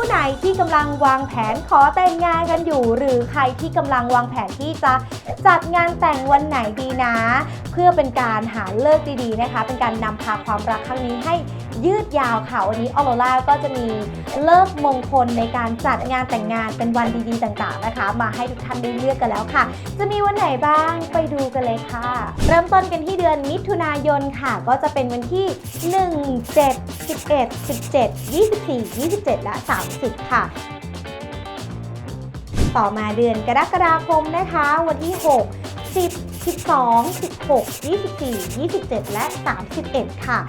คู่ไหนที่กำลังวางแผนขอแต่งงานกันอยู่ หรือใครที่กำลังวางแผนที่จะจัดงานแต่งวันไหนดีนะ เพื่อเป็นการหาเลิกดีๆนะคะ เป็นการนำพาความรักครั้งนี้ให้ ยืดยาวค่ะ วันนี้ออโรล่าก็จะมีเลิกมงคลในการจัดงานแต่งงานเป็นวันดีๆต่างๆนะคะ มาให้ทุกท่านได้เลือกกันแล้วค่ะ จะมีวันไหนบ้างไปดูกันเลยค่ะ เริ่มต้นกันที่เดือนมิถุนายนค่ะ ก็จะเป็นวันที่ 1 7 11 17 24 27 และ 30 ค่ะต่อมาเดือนกรกฎาคมนะคะ วันที่ 6 10 12 16 24 27 และ 31 ค่ะ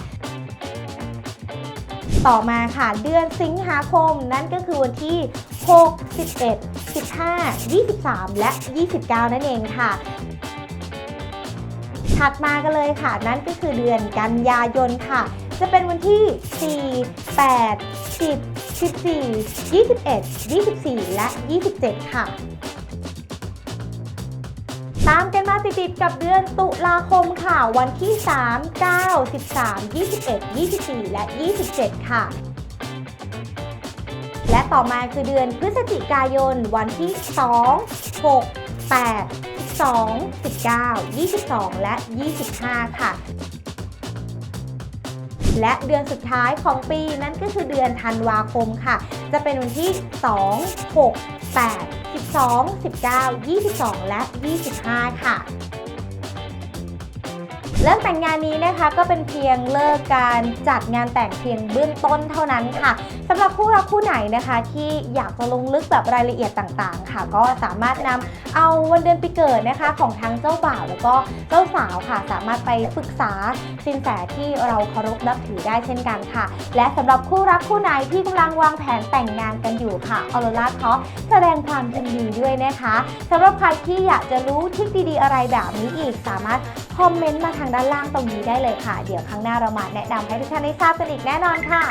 ต่อมาค่ะเดือนสิงหาคมนั่นก็คือวันที่ 6 11 15 23 และ 29 นั่นเองค่ะถัดมากันเลยค่ะ นั่นก็คือเดือนกันยายนค่ะ จะเป็นวันที่ 4 8 10 14 21 24 และ 27 ค่ะ ตามกันมาติดๆกับเดือนตุลาคมค่ะ วันที่ 3 9 13 21 24 และ 27 ค่ะ และต่อมาคือเดือนพฤศจิกายน วันที่ 2 6 8 12 19 22 และ 25 ค่ะ และเดือนสุดท้ายของปีนั่นก็คือเดือนธันวาคมค่ะ จะเป็นวันที่ 2 6 8 12 19 22 และ 25 ค่ะ เรื่องแต่งงานนี้นะคะก็เป็นเพียงเลิกการจัดงานแต่งเพียงเบื้องต้นเท่านั้นค่ะสำหรับคู่รักคู่ไหนนะคะ ที่อยากจะลงลึกแบบรายละเอียดต่างๆ ค่ะ ก็สามารถนำเอาวันเดือนปีเกิดนะคะ ของทั้งเจ้าบ่าวแล้วก็เจ้าสาวค่ะ สามารถไปปรึกษาสินแสที่เราเคารพนับถือได้เช่นกันค่ะ และสำหรับคู่รักคู่ไหนที่กำลังวางแผนแต่งงานกันอยู่ค่ะออโรล่าขอแสดงความยินดีด้วยนะคะสำหรับใครที่อยากจะรู้ทริคดีๆอะไรแบบนี้อีกสามารถ คอมเมนต์มาทางด้านล่างตรงนี้ได้เลยค่ะ เดี๋ยวครั้งหน้าเรามาแนะนำให้ทุกท่านได้ทราบกันอีกแน่นอนค่ะ